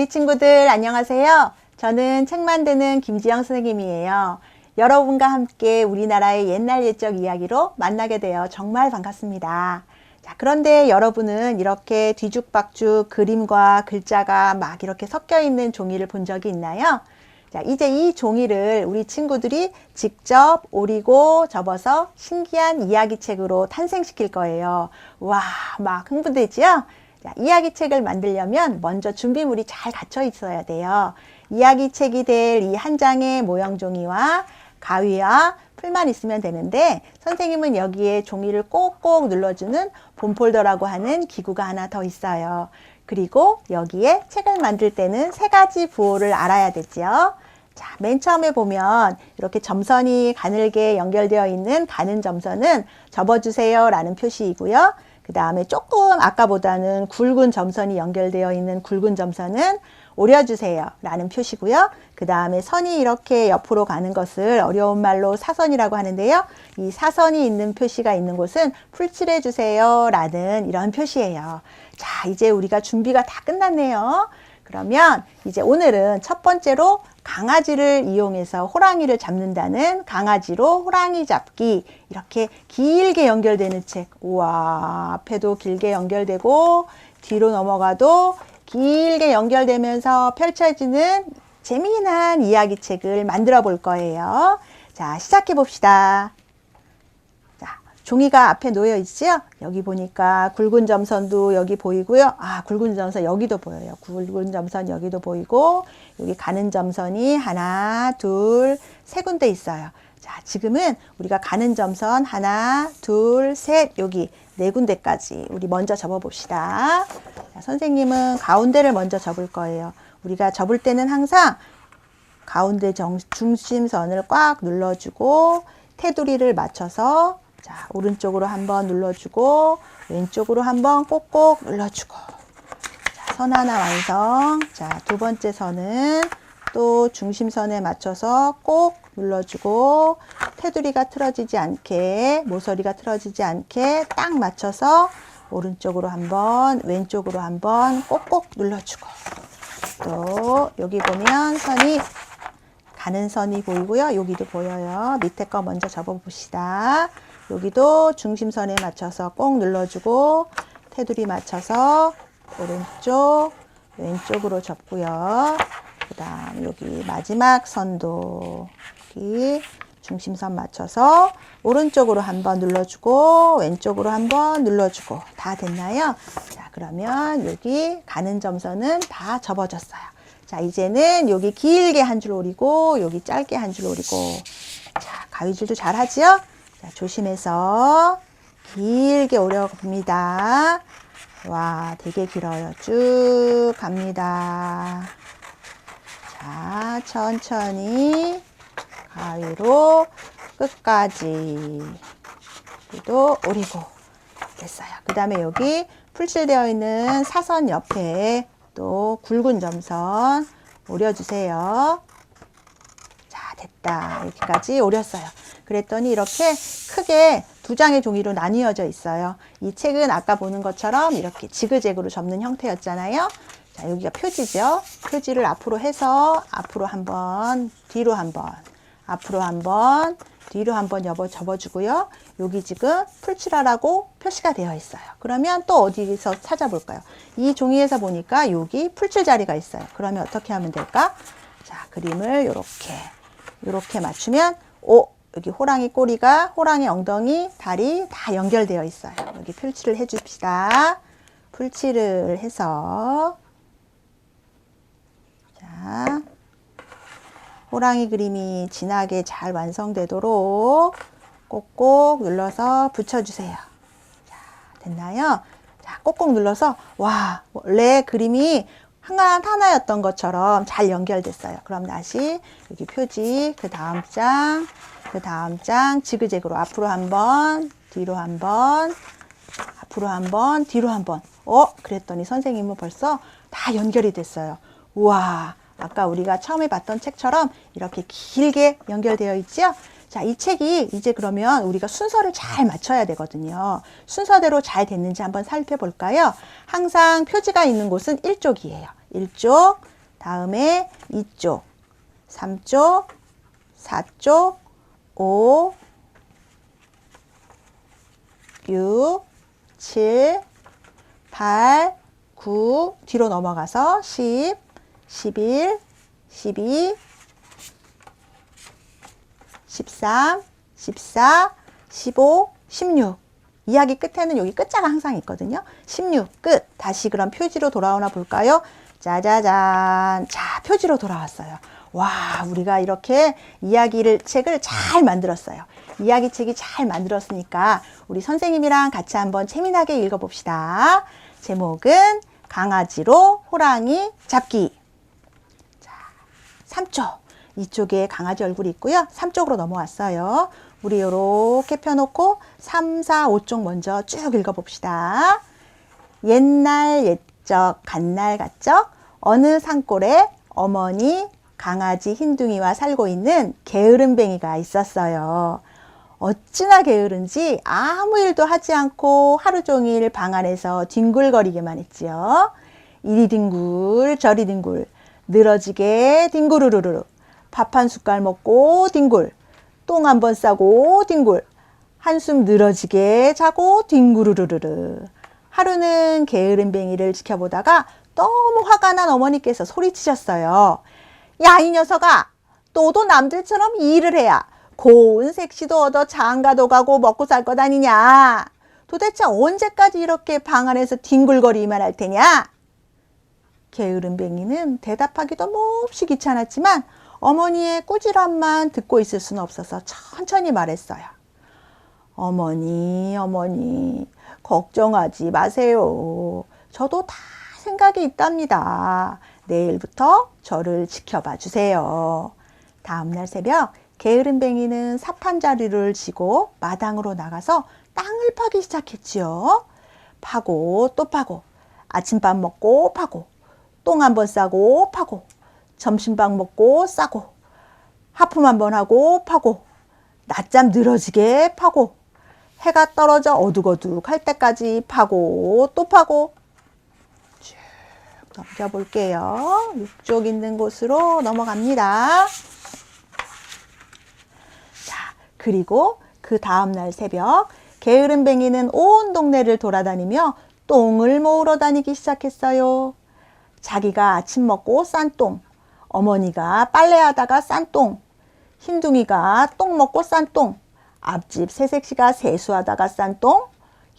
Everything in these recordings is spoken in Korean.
자, 우리 친구들 안녕하세요. 저는 책 만드는 김지영 선생님이에요. 여러분과 함께 우리나라의 옛날 옛적 이야기로 만나게 되어 정말 반갑습니다. 자, 그런데 여러분은 이렇게 뒤죽박죽 그림과 글자가 막 이렇게 섞여 있는 종이를 본 적이 있나요? 자, 이제 이 종이를 우리 친구들이 직접 오리고 접어서 신기한 이야기책으로 탄생시킬 거예요. 와, 막 흥분되지요? 자, 이야기책을 만들려면 먼저 준비물이 잘 갖춰 있어야 돼요. 이야기책이 될 이 한 장의 모형 종이와 가위와 풀만 있으면 되는데 선생님은 여기에 종이를 꼭꼭 눌러주는 본폴더라고 하는 기구가 하나 더 있어요. 그리고 여기에 책을 만들 때는 세 가지 부호를 알아야 되죠. 자, 맨 처음에 보면 이렇게 점선이 가늘게 연결되어 있는 가는 점선은 접어주세요 라는 표시이고요. 그 다음에 조금 아까보다는 굵은 점선이 연결되어 있는 굵은 점선은 오려주세요 라는 표시고요. 그 다음에 선이 이렇게 옆으로 가는 것을 어려운 말로 사선이라고 하는데요. 이 사선이 있는 표시가 있는 곳은 풀칠해 주세요 라는 이런 표시예요. 자, 이제 우리가 준비가 다 끝났네요. 그러면 이제 오늘은 첫 번째로 강아지를 이용해서 호랑이를 잡는다는 강아지로 호랑이 잡기 이렇게 길게 연결되는 책. 우와, 앞에도 길게 연결되고 뒤로 넘어가도 길게 연결되면서 펼쳐지는 재미난 이야기책을 만들어 볼 거예요. 자, 시작해 봅시다. 자, 종이가 앞에 놓여 있죠? 여기 보니까 굵은 점선도 여기 보이고요. 아, 굵은 점선 여기도 보여요. 굵은 점선 여기도 보이고, 여기 가는 점선이 하나, 둘, 세 군데 있어요. 자, 지금은 우리가 가는 점선 하나, 둘, 셋, 여기 네 군데까지 우리 먼저 접어 봅시다. 자, 선생님은 가운데를 먼저 접을 거예요. 우리가 접을 때는 항상 가운데 정, 중심선을 꽉 눌러주고 테두리를 맞춰서 자 오른쪽으로 한번 눌러주고 왼쪽으로 한번 꼭꼭 눌러주고 자, 선 하나 완성. 자 두 번째 선은 또 중심선에 맞춰서 꼭 눌러주고 테두리가 틀어지지 않게 모서리가 틀어지지 않게 딱 맞춰서 오른쪽으로 한번 왼쪽으로 한번 꼭꼭 눌러주고 또 여기 보면 선이 가는 선이 보이고요. 여기도 보여요. 밑에 거 먼저 접어 봅시다. 여기도 중심선에 맞춰서 꼭 눌러주고 테두리 맞춰서 오른쪽 왼쪽으로 접고요. 그 다음 여기 마지막 선도 여기 중심선 맞춰서 오른쪽으로 한번 눌러주고 왼쪽으로 한번 눌러주고 다 됐나요? 자 그러면 여기 가는 점선은 다 접어졌어요. 자 이제는 여기 길게 한 줄 오리고 여기 짧게 한 줄 오리고 자 가위줄도 잘 하지요? 자 조심해서 길게 오려 봅니다. 와 되게 길어요. 쭉 갑니다. 자 천천히 가위로 끝까지 또 오리고 됐어요. 그 다음에 여기 풀칠되어 있는 사선 옆에 또 굵은 점선 오려주세요. 자, 됐다. 여기까지 오렸어요. 그랬더니 이렇게 크게 두 장의 종이로 나뉘어져 있어요. 이 책은 아까 보는 것처럼 이렇게 지그재그로 접는 형태였잖아요. 자, 여기가 표지죠. 표지를 앞으로 해서 앞으로 한번, 뒤로 한번, 앞으로 한번, 뒤로 한번 접어, 접어주고요. 여기 지금 풀칠하라고 표시가 되어 있어요. 그러면 또 어디서 찾아볼까요? 이 종이에서 보니까 여기 풀칠 자리가 있어요. 그러면 어떻게 하면 될까? 자, 그림을 이렇게, 이렇게 맞추면, 오, 여기 호랑이 꼬리가, 호랑이 엉덩이, 다리 다 연결되어 있어요. 여기 풀칠을 해줍시다. 풀칠을 해서, 자, 호랑이 그림이 진하게 잘 완성되도록 꼭꼭 눌러서 붙여주세요. 자, 됐나요? 자, 꼭꼭 눌러서, 와, 원래 그림이 하나, 하나였던 것처럼 잘 연결됐어요. 그럼 다시 여기 표지, 그 다음 장, 그 다음 장, 지그재그로 앞으로 한 번, 뒤로 한 번, 앞으로 한 번, 뒤로 한 번. 어? 그랬더니 선생님은 벌써 다 연결이 됐어요. 우와. 아까 우리가 처음에 봤던 책처럼 이렇게 길게 연결되어 있죠? 자, 이 책이 이제 그러면 우리가 순서를 잘 맞춰야 되거든요. 순서대로 잘 됐는지 한번 살펴볼까요? 항상 표지가 있는 곳은 1쪽이에요. 1쪽, 다음에 2쪽, 3쪽, 4쪽, 5, 6, 7, 8, 9, 뒤로 넘어가서 10, 11, 12, 13, 14, 15, 16. 이야기 끝에는 여기 끝자가 항상 있거든요. 16, 끝. 다시 그럼 표지로 돌아오나 볼까요? 짜자잔. 자, 표지로 돌아왔어요. 와, 우리가 이렇게 이야기를, 책을 잘 만들었어요. 이야기 책이 잘 만들었으니까 우리 선생님이랑 같이 한번 재미나게 읽어봅시다. 제목은 강아지로 호랑이 잡기. 자, 3쪽. 이쪽에 강아지 얼굴이 있고요. 3쪽으로 넘어왔어요. 우리 이렇게 펴놓고 3, 4, 5쪽 먼저 쭉 읽어봅시다. 옛날 옛 적 갓날 같적 어느 산골에 어머니 강아지 흰둥이와 살고 있는 게으름뱅이가 있었어요. 어찌나 게으른지 아무 일도 하지 않고 하루 종일 방 안에서 뒹굴거리기만 했지요. 이리 뒹굴 저리 뒹굴 늘어지게 뒹구르르르 밥 한 숟갈 먹고 뒹굴 똥 한 번 싸고 뒹굴 한숨 늘어지게 자고 뒹구르르르르 하루는 게으름뱅이를 지켜보다가 너무 화가 난 어머니께서 소리치셨어요. 야 이 녀석아 너도 남들처럼 일을 해야 고운 색시도 얻어 장가도 가고 먹고 살 것 아니냐. 도대체 언제까지 이렇게 방 안에서 뒹굴거리기만 할 테냐? 게으름뱅이는 대답하기도 몹시 귀찮았지만 어머니의 꾸지람만 듣고 있을 수는 없어서 천천히 말했어요. 어머니, 어머니, 걱정하지 마세요. 저도 다 생각이 있답니다. 내일부터 저를 지켜봐 주세요. 다음날 새벽 게으름뱅이는 사탄자리를 지고 마당으로 나가서 땅을 파기 시작했지요. 파고 또 파고 아침밥 먹고 파고 똥 한 번 싸고 파고 점심밥 먹고 싸고 하품 한 번 하고 파고 낮잠 늘어지게 파고 해가 떨어져 어둑어둑 할 때까지 파고 또 파고 쭉 넘겨볼게요. 육쪽 있는 곳으로 넘어갑니다. 자, 그리고 그 다음날 새벽 게으름뱅이는 온 동네를 돌아다니며 똥을 모으러 다니기 시작했어요. 자기가 아침 먹고 싼 똥, 어머니가 빨래하다가 싼 똥, 흰둥이가 똥 먹고 싼 똥, 앞집 새색시가 세수하다가 싼 똥,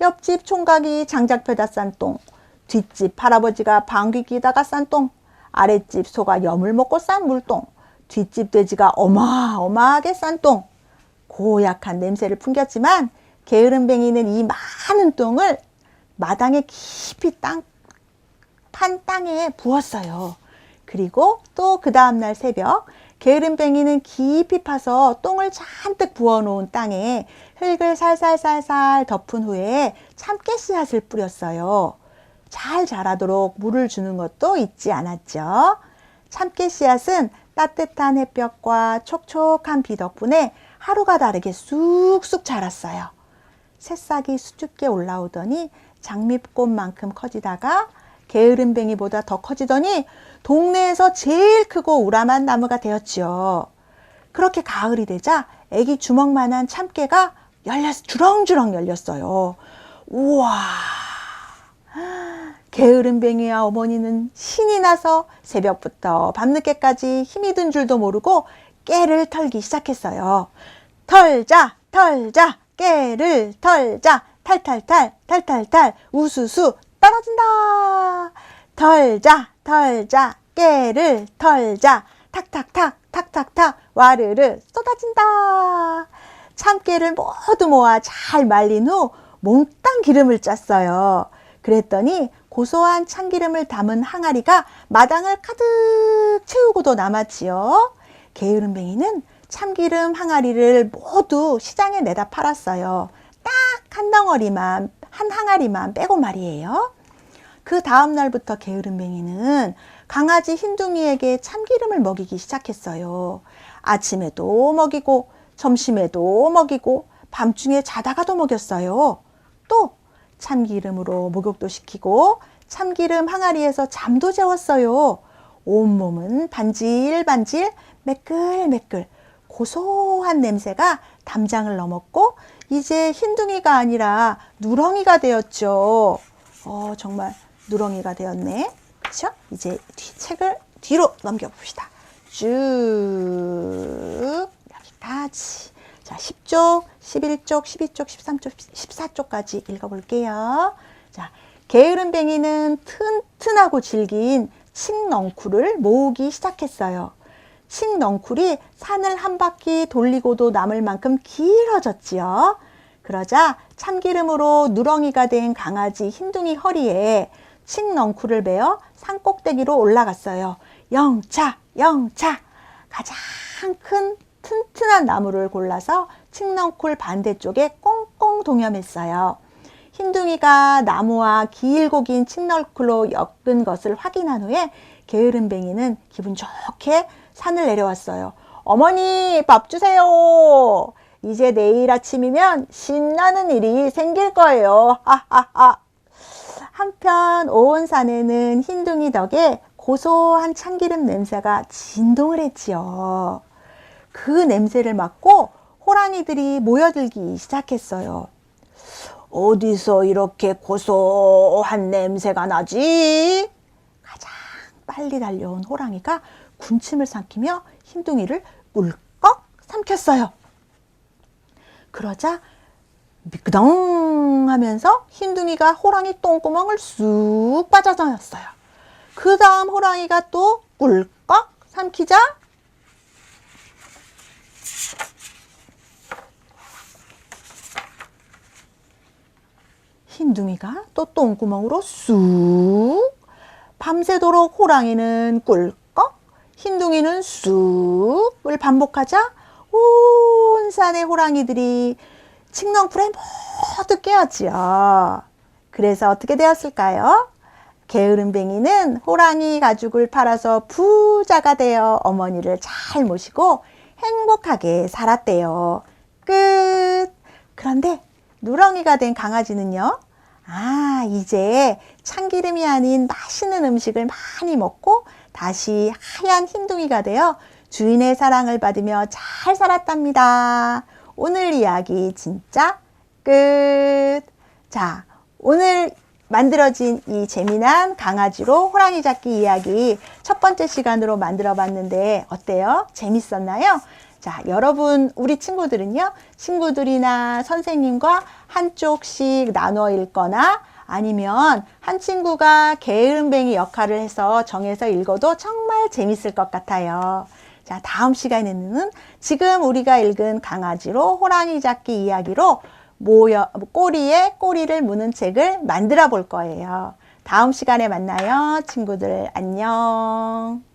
옆집 총각이 장작 펴다 싼 똥, 뒷집 할아버지가 방귀 끼다가 싼 똥, 아랫집 소가 염을 먹고 싼 물똥, 뒷집 돼지가 어마어마하게 싼 똥. 고약한 냄새를 풍겼지만 게으름뱅이는 이 많은 똥을 마당에 깊이 땅, 판 땅에 부었어요. 그리고 또 그 다음날 새벽 게으름뱅이는 깊이 파서 똥을 잔뜩 부어놓은 땅에 흙을 살살살살 덮은 후에 참깨 씨앗을 뿌렸어요. 잘 자라도록 물을 주는 것도 잊지 않았죠. 참깨 씨앗은 따뜻한 햇볕과 촉촉한 비 덕분에 하루가 다르게 쑥쑥 자랐어요. 새싹이 수줍게 올라오더니 장미꽃만큼 커지다가 게으름뱅이보다 더 커지더니 동네에서 제일 크고 우람한 나무가 되었지요. 그렇게 가을이 되자 애기 주먹만한 참깨가 열렸, 주렁주렁 열렸어요. 우와! 게으름뱅이와 어머니는 신이 나서 새벽부터 밤늦게까지 힘이 든 줄도 모르고 깨를 털기 시작했어요. 털자, 털자, 깨를 털자, 탈탈탈, 탈탈탈, 우수수 떨어진다. 털자, 털자, 깨를 털자, 탁탁탁, 탁탁탁, 와르르 쏟아진다. 참깨를 모두 모아 잘 말린 후 몽땅 기름을 짰어요. 그랬더니 고소한 참기름을 담은 항아리가 마당을 가득 채우고도 남았지요. 게으름뱅이는 참기름 항아리를 모두 시장에 내다 팔았어요. 딱 한 덩어리만, 한 항아리만 빼고 말이에요. 그 다음 날부터 게으름뱅이는 강아지 흰둥이에게 참기름을 먹이기 시작했어요. 아침에도 먹이고, 점심에도 먹이고, 밤중에 자다가도 먹였어요. 또 참기름으로 목욕도 시키고 참기름 항아리에서 잠도 재웠어요. 온몸은 반질반질 매끌매끌 고소한 냄새가 담장을 넘었고 이제 흰둥이가 아니라 누렁이가 되었죠. 어, 정말 누렁이가 되었네. 그렇죠? 이제 뒤, 책을 뒤로 넘겨봅시다. 쭉 여기까지. 자, 10쪽, 11쪽, 12쪽, 13쪽, 14쪽까지 읽어볼게요. 자, 게으름뱅이는 튼튼하고 질긴 칡넝쿨을 모으기 시작했어요. 칡넝쿨이 산을 한 바퀴 돌리고도 남을 만큼 길어졌지요. 그러자 참기름으로 누렁이가 된 강아지 흰둥이 허리에 칡넝쿨을 베어 산 꼭대기로 올라갔어요. 영차, 영차. 가장 큰 튼튼한 나무를 골라서 칡넝쿨 반대쪽에 꽁꽁 동여맸어요. 흰둥이가 나무와 길고 긴 칡넝쿨로 엮은 것을 확인한 후에 게으름뱅이는 기분 좋게 산을 내려왔어요. 어머니, 밥 주세요. 이제 내일 아침이면 신나는 일이 생길 거예요. 하하하. 한편 온 산에는 흰둥이 덕에 고소한 참기름 냄새가 진동을 했지요. 그 냄새를 맡고 호랑이들이 모여들기 시작했어요. 어디서 이렇게 고소한 냄새가 나지? 가장 빨리 달려온 호랑이가 군침을 삼키며 흰둥이를 꿀꺽 삼켰어요. 그러자 미끄덩 하면서 흰둥이가 호랑이 똥구멍을 쑥 빠져나왔어요. 그 다음 호랑이가 또 꿀꺽 삼키자 흰둥이가 또 똥구멍으로 쑥 밤새도록 호랑이는 꿀꺽 흰둥이는 쑥을 반복하자 온 산의 호랑이들이 칡넝풀에 모두 깨었지요. 그래서 어떻게 되었을까요? 게으름뱅이는 호랑이 가죽을 팔아서 부자가 되어 어머니를 잘 모시고 행복하게 살았대요. 끝. 그런데 누렁이가 된 강아지는요? 아, 이제 참기름이 아닌 맛있는 음식을 많이 먹고 다시 하얀 흰둥이가 되어 주인의 사랑을 받으며 잘 살았답니다. 오늘 이야기 진짜 끝. 자, 오늘 만들어진 이 재미난 강아지로 호랑이 잡기 이야기 첫 번째 시간으로 만들어 봤는데 어때요? 재밌었나요? 자, 여러분, 우리 친구들은요, 친구들이나 선생님과 한쪽씩 나눠 읽거나 아니면 한 친구가 게으름뱅이 역할을 해서 정해서 읽어도 정말 재밌을 것 같아요. 자, 다음 시간에는 지금 우리가 읽은 강아지로 호랑이 잡기 이야기로 모여, 꼬리에 꼬리를 무는 책을 만들어 볼 거예요. 다음 시간에 만나요. 친구들 안녕.